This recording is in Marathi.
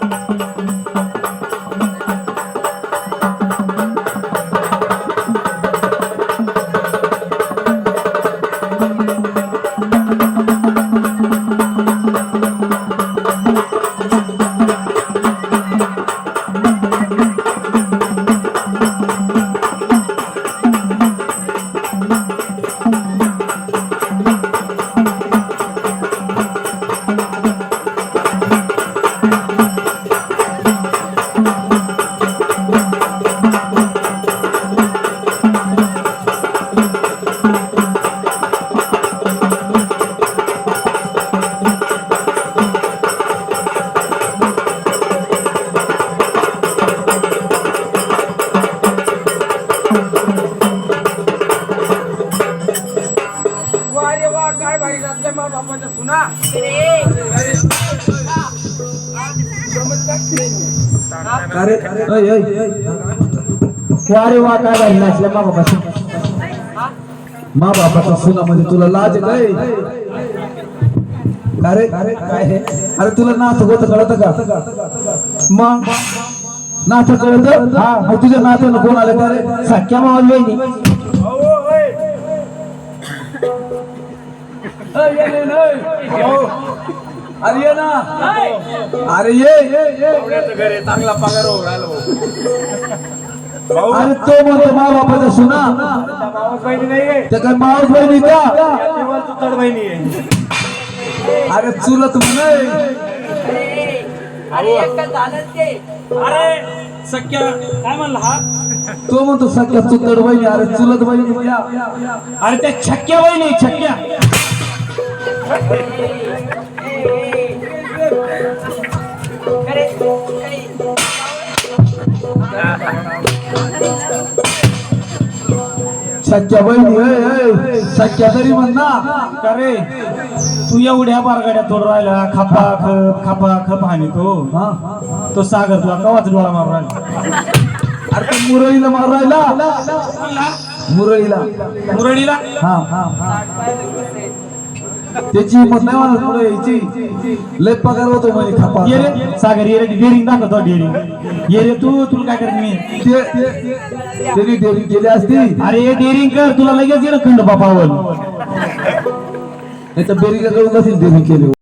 वा मा बापाच्या सुना. अरे अरे वा काय झाली मा बापाचा मा बापाचा तुला लाज काय? अरे अरे काय हे? अरे तुला नाच होत कळत का? मग? नाच कळत? हा मग तुझ्या नात्यानं कोण आलं? का रे सख्या मावली ये. हो. अरे ये ना. अरे ये ये ये. चांगला पगार राहिला अरे तो म्हणतो मा बापाचा सुना. त्या काय मावस बहिणी का? बहिणी अरे चुलत म्हणे. सख्या काय म्हणला हा? तो म्हणतो सख्या चुतड बहिणी. अरे चुलत बहिणी अरे त्या छक्क्या बहिणी छक्क्या. सख्या बहिणी सख्या तरी म्हण ना. अरे तू एवढ्या बारगाड्या तोड राहिला खपा खप खपा खप हानी तो. हा? तो सागर तुला कवाच डोळा मारून राहिला? अरे तो मुरळीला मार राहिला? मुरळीला. मुरळीला? हा. हा. त्याची हिंमत नाही म्हणत पुढे यायची. लय पगार होतो म्हणे खापा ये रे. सागर ये रे डेअरिंग दाखवतो डेअरिंग. ये रे तू तुला काय करत मी? ते- ते- त्यांनी डेअरिंग केली असती. अरे डेअरिंग कर तुला लगेच ये खंड बापावल नाही तर बेरीला करून नसेल डेअरिंग केली.